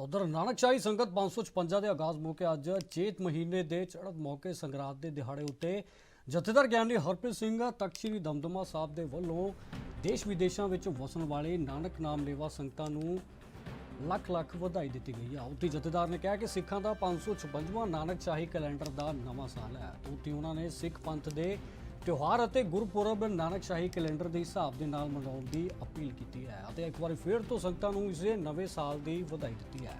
ਤਾਂ ਉਧਰ ਨਾਨਕਸ਼ਾਹੀ ਸੰਗਤ 556 ਦੇ ਆਗਾਜ਼ ਮੌਕੇ ਅੱਜ ਚੇਤ ਮਹੀਨੇ ਦੇ ਚੜ੍ਹਤ ਮੌਕੇ ਸੰਗਰਾਂਦ ਦੇ ਦਿਹਾੜੇ ਉੱਤੇ ਜਥੇਦਾਰ ਗਿਆਨੀ ਹਰਪ੍ਰੀਤ ਸਿੰਘ ਤਖਤ ਸ੍ਰੀ ਦਮਦਮਾ ਸਾਹਿਬ ਦੇ ਵੱਲੋਂ ਦੇਸ਼ ਵਿਦੇਸ਼ਾਂ ਵਿੱਚ ਵਸਣ ਵਾਲੇ ਨਾਨਕ ਨਾਮ ਲੇਵਾ ਸੰਗਤਾਂ ਨੂੰ ਲੱਖ ਲੱਖ ਵਧਾਈ ਦਿੱਤੀ ਗਈ ਹੈ ਉੱਥੇ ਜਥੇਦਾਰ ਨੇ ਕਿਹਾ ਕਿ ਸਿੱਖਾਂ ਦਾ 556ਵਾਂ ਨਾਨਕਸ਼ਾਹੀ ਕੈਲੰਡਰ ਦਾ ਨਵਾਂ ਸਾਲ ਹੈ। ਉੱਥੇ ਉਹਨਾਂ ਨੇ ਸਿੱਖ ਪੰਥ ਦੇ ਤਿਉਹਾਰ ਅਤੇ ਗੁਰਪੁਰਬ ਨਾਨਕਸ਼ਾਹੀ ਕੈਲੰਡਰ ਦੇ ਹਿਸਾਬ ਦੇ ਨਾਲ ਮਨਾਉਣ ਦੀ ਅਪੀਲ ਕੀਤੀ ਹੈ ਅਤੇ ਇੱਕ ਵਾਰੀ ਫਿਰ ਤੋਂ ਸੰਗਤਾਂ ਨੂੰ ਇਸ ਨਵੇਂ ਸਾਲ ਦੀ ਵਧਾਈ ਦਿੱਤੀ ਹੈ।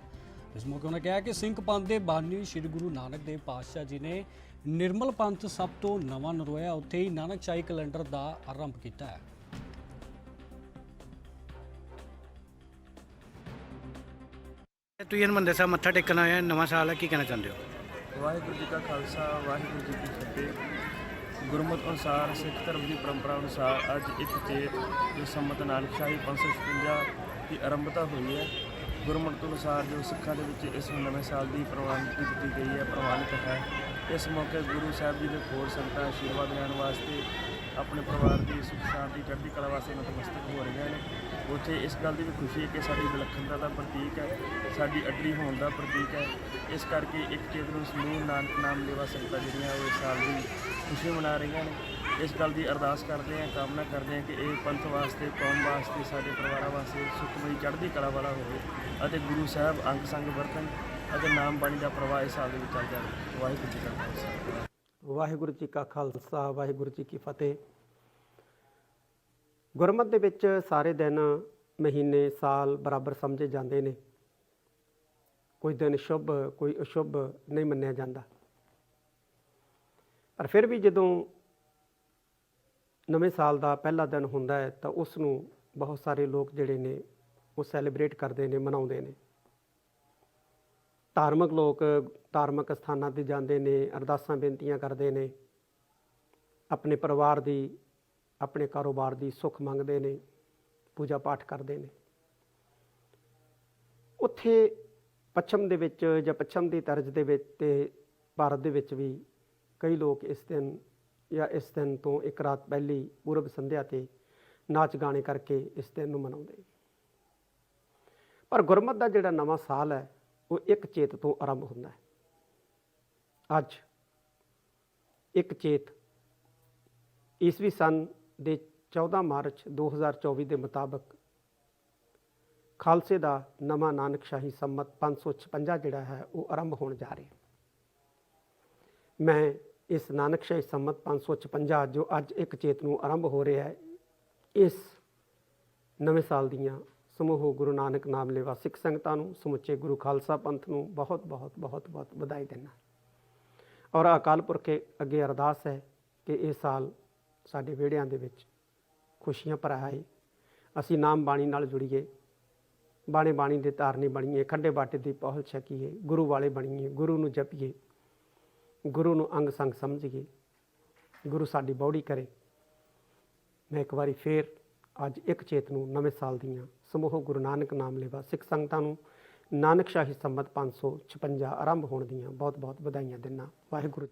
ਇਸ ਮੌਕੇ ਉਹਨਾਂ ਕਿਹਾ ਕਿ ਸਿੰਘ ਪੰਥ ਦੇ ਬਾਨੀ ਸ੍ਰੀ ਗੁਰੂ ਨਾਨਕ ਦੇਵ ਪਾਤਸ਼ਾਹ ਜੀ ਨੇ ਨਿਰਮਲ ਪੰਥ ਸਭ ਤੋਂ ਨਵਾਂ ਨਰੋਇਆ ਉੱਥੇ ਹੀ ਨਾਨਕਸ਼ਾਹੀ ਕੈਲੰਡਰ ਦਾ ਆਰੰਭ ਕੀਤਾ ਹੈ। ਤੁਸੀਂ ਹਰਿਮੰਦਰ ਸਾਹਿਬ ਮੱਥਾ ਟੇਕਣ ਆਏ ਹੋ, ਨਵਾਂ ਸਾਲ ਹੈ ਕੀ ਕਹਿਣਾ ਚਾਹੁੰਦੇ ਹੋ? ਵਾਹਿਗੁਰੂ ਜੀ ਕਾ ਖਾਲਸਾ ਵਾਹਿਗੁਰੂ ਜੀ ਕੀ ਫਤਿਹ। ਗੁਰਮਤਿ ਅਨੁਸਾਰ, ਸਿੱਖ ਧਰਮ ਦੀ ਪਰੰਪਰਾ ਅਨੁਸਾਰ ਅੱਜ ਇੱਕ ਚੇਤ ਜੋ ਸੰਮਤ ਨਾਨਕਸ਼ਾਹੀ 556 ਦੀ ਆਰੰਭਤਾ ਹੋਈ ਹੈ। ਗੁਰਮਤਿ ਅਨੁਸਾਰ ਜੋ ਸਿੱਖਾਂ ਦੇ ਵਿੱਚ ਇਸ ਨਵੇਂ ਸਾਲ ਦੀ ਪ੍ਰਵਾਨਗੀ ਦਿੱਤੀ ਗਈ ਹੈ, ਪ੍ਰਵਾਨਿਤ ਹੈ। ਇਸ ਮੌਕੇ ਗੁਰੂ ਸਾਹਿਬ ਜੀ ਦੇ ਹੋਰ ਸੰਗਤਾਂ ਆਸ਼ੀਰਵਾਦ ਲੈਣ ਵਾਸਤੇ ਆਪਣੇ ਪਰਿਵਾਰ ਦੀ ਸੁਖ ਸ਼ਾਂਤੀ, ਚੜ੍ਹਦੀ ਕਲਾ ਵਾਸਤੇ ਨਤਮਸਤਕ ਹੋ ਰਹੀਆਂ ਨੇ। ਉੱਥੇ ਇਸ ਗੱਲ ਦੀ ਵੀ ਖੁਸ਼ੀ ਹੈ ਕਿ ਸਾਡੀ ਵਿਲੱਖਣਤਾ ਦਾ ਪ੍ਰਤੀਕ ਹੈ, ਸਾਡੀ ਅੱਡਰੀ ਹੋਣ ਦਾ ਪ੍ਰਤੀਕ ਹੈ। ਇਸ ਕਰਕੇ ਇੱਕ ਚੇਤ ਨੂੰ ਸਮੂਹ ਨਾਨਕ ਨਾਮ ਲੇਵਾ ਸੰਗਤਾਂ ਜਿਹੜੀਆਂ ਉਹ ਇਸ ਸਾਲ ਦੀ ਖੁਸ਼ੀ ਮਨਾ ਰਹੀਆਂ ਨੇ। ਇਸ ਗੱਲ ਦੀ ਅਰਦਾਸ ਕਰਦੇ ਹਾਂ, ਕਾਮਨਾ ਕਰਦੇ ਹਾਂ ਕਿ ਇਹ ਪੰਥ ਵਾਸਤੇ, ਕੌਮ ਵਾਸਤੇ, ਸਾਡੇ ਪਰਿਵਾਰਾਂ ਵਾਸਤੇ ਸੁਖਮਈ, ਚੜ੍ਹਦੀ ਕਲਾ ਵਾਲਾ ਹੋਵੇ ਅਤੇ ਗੁਰੂ ਸਾਹਿਬ ਅੰਗ ਸੰਗ ਵਰਤਨ ਅਤੇ ਨਾਮ ਬਾਣੀ ਦਾ ਪ੍ਰਵਾਹ ਇਸ ਸਾਲ ਦੇ ਵਿੱਚ ਚੱਲ ਜਾਵੇ। ਵਾਹਿਗੁਰੂ ਜੀ ਕਾ ਖਾਲਸਾ। ਵਾਹਿਗੁਰੂ ਜੀ ਕਾ ਖਾਲਸਾ, ਵਾਹਿਗੁਰੂ ਜੀ ਕੀ ਫਤਿਹ। ਗੁਰਮਤ ਦੇ ਵਿੱਚ ਸਾਰੇ ਦਿਨ, ਮਹੀਨੇ, ਸਾਲ ਬਰਾਬਰ ਸਮਝੇ ਜਾਂਦੇ ਨੇ। ਕੋਈ ਦਿਨ ਸ਼ੁਭ, ਕੋਈ ਅਸ਼ੁਭ ਨਹੀਂ ਮੰਨਿਆ ਜਾਂਦਾ। ਪਰ ਫਿਰ ਵੀ ਜਦੋਂ ਨਵੇਂ ਸਾਲ ਦਾ ਪਹਿਲਾ ਦਿਨ ਹੁੰਦਾ ਹੈ ਤਾਂ ਉਸ ਨੂੰ ਬਹੁਤ ਸਾਰੇ ਲੋਕ ਜਿਹੜੇ ਨੇ ਉਹ ਸੈਲੀਬ੍ਰੇਟ ਕਰਦੇ ਨੇ, ਮਨਾਉਂਦੇ ਨੇ। ਧਾਰਮਿਕ ਲੋਕ ਧਾਰਮਿਕ ਸਥਾਨਾਂ ਤੇ ਜਾਂਦੇ ਨੇ, ਅਰਦਾਸਾਂ ਬੇਨਤੀਆਂ ਕਰਦੇ ਨੇ। ਆਪਣੇ ਪਰਿਵਾਰ ਦੀ, ਆਪਣੇ ਕਾਰੋਬਾਰ ਦੀ ਸੁੱਖ ਮੰਗਦੇ ਨੇ, ਪੂਜਾ ਪਾਠ ਕਰਦੇ ਨੇ। ਉੱਥੇ ਪੱਛਮ ਦੇ ਵਿੱਚ ਜਾਂ ਪੱਛਮ ਦੀ ਤਰਜ਼ ਦੇ ਵਿੱਚ ਤੇ ਭਾਰਤ ਦੇ ਵਿੱਚ ਵੀ ਕਈ ਲੋਕ ਇਸ ਦਿਨ ਜਾਂ ਇਸ ਦਿਨ ਤੋਂ ਇੱਕ ਰਾਤ ਪਹਿਲੀ ਪੂਰਬ ਸੰਧਿਆ ਤੇ ਨਾਚ ਗਾਣੇ ਕਰਕੇ ਇਸ ਦਿਨ ਨੂੰ ਮਨਾਉਂਦੇ। ਪਰ ਗੁਰਮਤ ਦਾ ਜਿਹੜਾ ਨਵਾਂ ਸਾਲ ਹੈ, ਉਹ ਇੱਕ ਚੇਤ ਤੋਂ ਆਰੰਭ ਹੁੰਦਾ ਹੈ। ਅੱਜ ਇੱਕ ਚੇਤ ਈਸਵੀ ਸਨ ਦੇ 14 ਮਾਰਚ 2024 ਦੇ ਮੁਤਾਬਕ ਖਾਲਸੇ ਦਾ ਨਵਾਂ ਨਾਨਕ ਸ਼ਾਹੀ ਸੰਮਤ 556 ਜਿਹੜਾ ਹੈ, ਉਹ ਆਰੰਭ ਹੋਣ ਜਾ ਰਿਹਾ ਮੈਂ ਇਸ ਨਾਨਕਸ਼ਾਹੀ ਸੰਮਤ 556 ਜੋ ਅੱਜ ਇੱਕ ਚੇਤ ਨੂੰ ਆਰੰਭ ਹੋ ਰਿਹਾ ਹੈ, ਇਸ ਨਵੇਂ ਸਾਲ ਦੀਆਂ ਸਮੂਹ ਗੁਰੂ ਨਾਨਕ ਨਾਮ ਲੇਵਾ ਸਿੱਖ ਸੰਗਤਾਂ ਨੂੰ, ਸਮੁੱਚੇ ਗੁਰੂ ਖਾਲਸਾ ਪੰਥ ਨੂੰ ਬਹੁਤ ਬਹੁਤ ਬਹੁਤ ਬਹੁਤ ਵਧਾਈ ਦਿੰਦਾ ਔਰ ਅਕਾਲ ਪੁਰਖ ਅੱਗੇ ਅਰਦਾਸ ਹੈ ਕਿ ਇਹ ਸਾਲ ਸਾਡੇ ਵਿਹੜਿਆਂ ਦੇ ਵਿੱਚ ਖੁਸ਼ੀਆਂ ਭਰਾ ਆਏ ਅਸੀਂ ਨਾਮ ਬਾਣੀ ਨਾਲ ਜੁੜੀਏ ਬਾਣੇ ਬਾਣੀ ਦੇ ਧਾਰਨੀ ਬਣੀਏ ਖੰਡੇ ਬਾਟੇ ਦੀ ਪਹੁਲ ਛਕੀਏ, ਗੁਰੂ ਵਾਲੇ ਬਣੀਏ, ਗੁਰੂ ਨੂੰ ਜਪੀਏ। ਗੁਰੂ ਨੂੰ ਅੰਗ ਸੰਗ ਸਮਝੀਏ, ਗੁਰੂ ਸਾਡੀ ਬੌੜੀ ਕਰੇ। ਮੈਂ ਇੱਕ ਵਾਰੀ ਫੇਰ ਅੱਜ ਇੱਕ ਚੇਤ ਨੂੰ ਨਵੇਂ ਸਾਲ ਦੀਆਂ ਸਮੂਹ ਗੁਰੂ ਨਾਨਕ ਨਾਮ ਲੇਵਾ ਸਿੱਖ ਸੰਗਤਾਂ ਨੂੰ ਨਾਨਕ ਸ਼ਾਹੀ ਸੰਮਤ 556 ਆਰੰਭ ਹੋਣ ਦੀਆਂ ਬਹੁਤ ਬਹੁਤ ਵਧਾਈਆਂ ਦਿੰਦਾ। ਵਾਹਿਗੁਰੂ